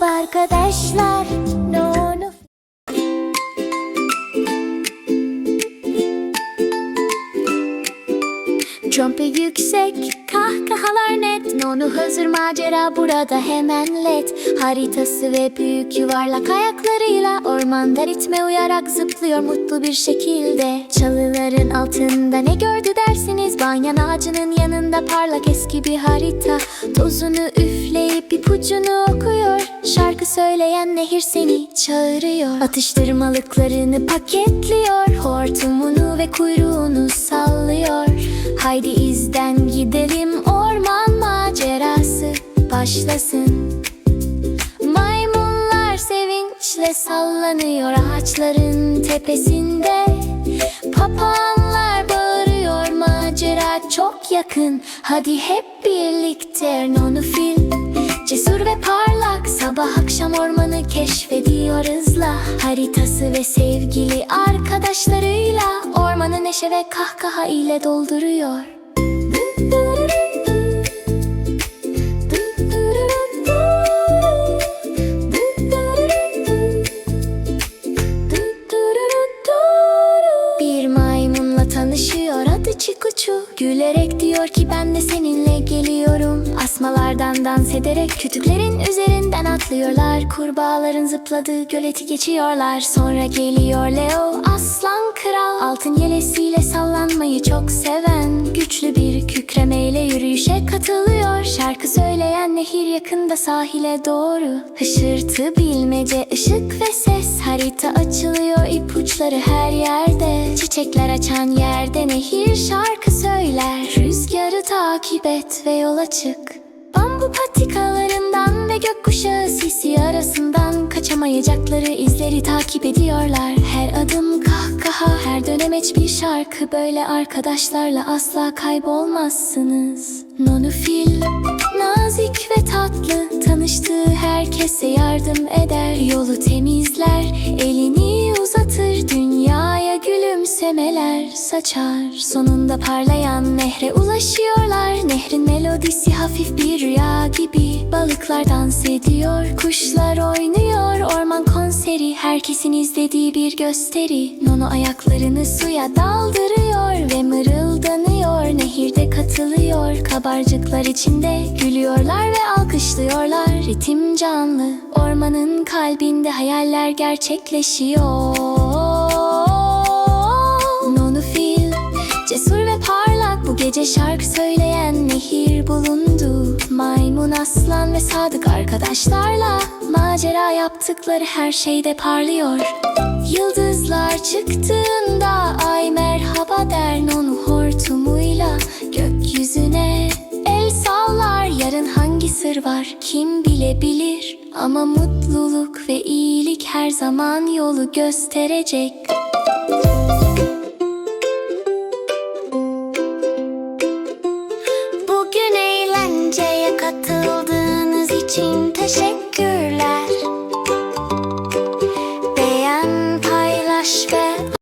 arkadaşlar. Nono Trompe yüksek, kahkahalar net. Nonu hazır macera burada hemen let. Haritası ve büyük yuvarlak ayaklarıyla Ormanda ritme uyarak zıplıyor mutlu bir şekilde. Çalıların altında ne gördü dersiniz? Banyan ağacının yanında parlak eski bir harita. Tozunu üfleyip ipucunu okuyor Şarkı söyleyen nehir seni çağırıyor. Atıştırmalıklarını paketliyor. Hortumunu ve kuyruğunu sallıyor. Haydi izden gidelim orman macerası başlasın. Maymunlar sevinçle sallanıyor ağaçların tepesinde. Papağanlar bağırıyor macera çok yakın. Hadi hep birlikte Nonu fil Cesur ve parlak. Sabah akşam ormanı keşfediyor hızla. Haritası ve sevgili arkadaşlarıyla Ormanı neşe ve kahkaha ile dolduruyor Çikuçu Gülerek diyor ki ben de seninle geliyorum. Asmalardan dans ederek kütüklerin üzerinden atlıyorlar. Kurbağaların zıpladığı göleti geçiyorlar. Sonra geliyor Leo aslan kral. Altın yelesiyle sallanmayı çok seven Güçlü bir kükremeyle yürüyüşe katılıyor. Şarkı söyleyen nehir yakında sahile doğru. Hışırtı bilmece ışık ve ses. Harita açılıyor ipuçları her yerde. Çiçekler açan yerde nehir şarkı söyler. Rüzgarı takip et ve yola çık Bambu patikalarından ve gökkuşağı sisi arasından Kaçamayacakları izleri takip ediyorlar. Her adım kahkaha, her dönemeç bir şarkı Böyle arkadaşlarla asla kaybolmazsınız. Nonufil, nazik ve tatlı Tanıştığı herkese yardım eder. Yolu temizler, elini gülümsemeler saçar Sonunda parlayan nehre ulaşıyorlar. Nehrin melodisi hafif bir rüya gibi Balıklar dans ediyor, kuşlar oynuyor. Orman konseri, herkesin izlediği bir gösteri. Nono ayaklarını suya daldırıyor Ve mırıldanıyor, nehirde katılıyor Kabarcıklar içinde gülüyorlar ve alkışlıyorlar. Ritim canlı, ormanın kalbinde hayaller gerçekleşiyor gece şarkı söyleyen nehir bulundu. Maymun aslan ve sadık arkadaşlarla Macera yaptıkları her şeyde parlıyor. Yıldızlar çıktığında ay merhaba der Nonu hortumuyla gökyüzüne. El sallar yarın hangi sır var kim bilebilir. Ama mutluluk ve iyilik her zaman yolu gösterecek